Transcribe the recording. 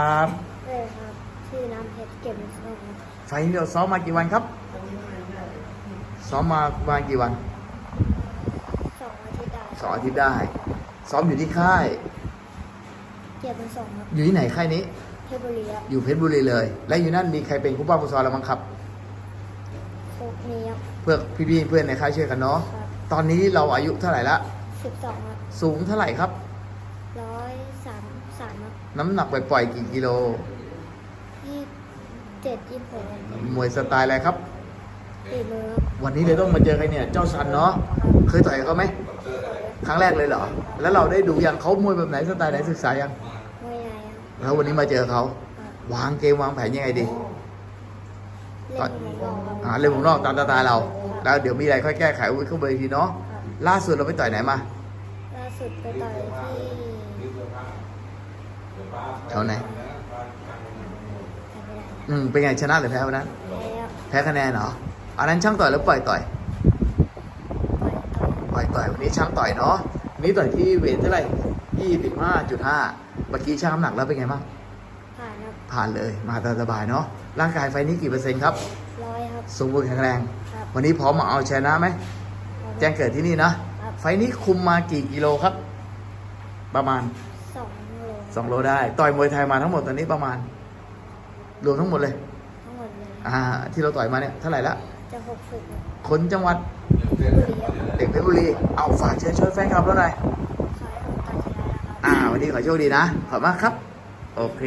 ครับเลยครับชื่อน้ำเพชรเก็บสองครับไฟล์นี้เราซ้อมมากี่วันครับ ซ้อมมาประมาณกี่วันสองอาทิตย์ได้สองอาทิตย์ได้ ซ้อมอยู่ที่ค่าย เก็บเป็นสองครับอยู่ที่ไหนค่ายนี้เทพบุรีครับอยู่เพชรบุรีเลย และอยู่นั่นมีใครเป็นคู่ป้าผู้ซ้อมแล้วมั้งครับ โคกนี้ครับเพื่อพี่ๆเพื่อนในค่ายช่วยกันเนาะครับตอนนี้เราอายุเท่าไหร่ละสิบสองครับ สูงเท่าไหร่ครับ ร้อยสามสามครับน้ำหนักปล่อยๆกี่กิโลยี่เจ็ดยี่หกครับมวยสไตล์อะไรครับตีมือครับวันนี้เลยต้องมาเจอใครเนี่ย เจ้าสันเนาะเคยต่อยกับเขาไหมครั้งแรกเลยเหรอ แล้วเราได้ดูยังเขามวยแบบไหนสไตล์ไหนศึกษายังมวยใหญ่ครับแล้ววันนี้มาเจอเขาครับวางเกมวางแผนยังไงดีเล่นหมอนอกครับอ่าเรื่องของนอกตามสไตล์เรา แล้วเดี๋ยวมีอะไรค่อยแก้ไขวิ่งเข้าไปทีเนาะครับล่าสุดเราไปต่อยไหนมาล่า สุดไปต่อยที่แถวไหนทำไม่ได้อืมเป็นไงชนะหรือแพ้วันนั้นแล้วแพ้คะแนนเหรออันนั้นช่างต่อยแล้วปล่อยต่อยปล่อยต่อยปล่อยต่อยวันนี้ช่างต่อยเนาะวันนี้ต่อยที่เวทเท่าไหร่ยี่สิบห้าจุดห้าเมื่อกี้ช่างน้ำหนักแล้วเป็นไงบ้างผ่านครับผ่านเลยมาตามสบายเนาะร่างกายไฟนี้กี่เปอร์เซ็นต์ครับร้อยครับสมบูรณ์แข็งแรงครับวันนี้พร้อมมาเอาชนะไหมแจ้งเกิดที่นี่นะครับ ไฟนี้คุมมากี่กิโลครับ ประมาณสองโล2โลได้ ต่อยมวยไทยมาทั้งหมดตอนนี้ประมาณ รวมทั้งหมดเลย ทั้งหมดเลยอ่า ที่เราต่อยมาเนี่ยเท่าไหร่ละจะหกสิบครับคนจังหวัดบุรีครับเด็กเพชรบุรี เอาฝากเชิญชวนแฟนคลับเราหน่อยขายของตัดชนะนะครับอ่า วันนี้ขอโชคดีนะ ขอบคุณมากครับ โอเค